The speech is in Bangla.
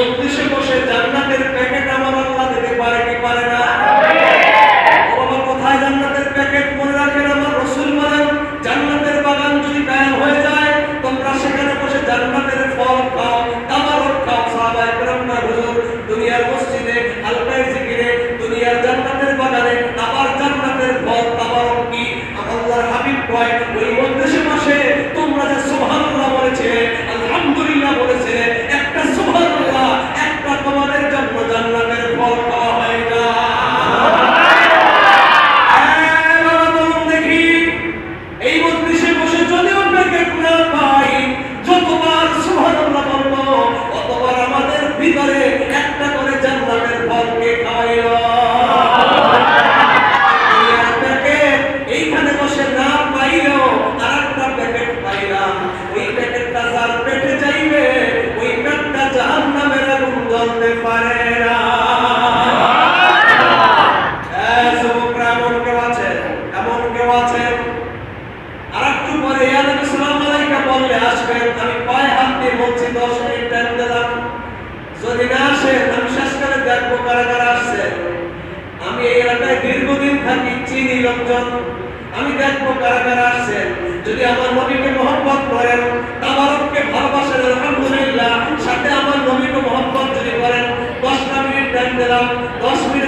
মজলিসে বসে জান্নাতের প্যাকেট আমার আল্লাহ দিতে পারে কি পারে না? বাবা, কোথায় জান্নাতের প্যাকেট? মনে রাখেন আমার রসুল মারেন জান্নাতের বাগান যদি ব্যায়াম হয়ে যায়, তোমরা সেখানে বসে জান্নাতের ফল খাও। আসবেন, আমি পায়ে হাত দিয়ে বলছি, দশ মিনিট টাইম দিলাম যদি না আসেন আমি শেষ করে দেখব কারা কারা আসছে। আমি এই এলাকায় দীর্ঘদিন থাকি, চিনি লোকজন। আমি দেখব কারা কারা আসছে। যদি আমার নবীকে মহব্বত করেন, তাবারককে ভালোবাসেন, আলহামদুলিল্লাহ, সাথে আমার নবীকে মহব্বত যদি করেন, দশটা মিনিট টাইম দিলাম দশ মিনিট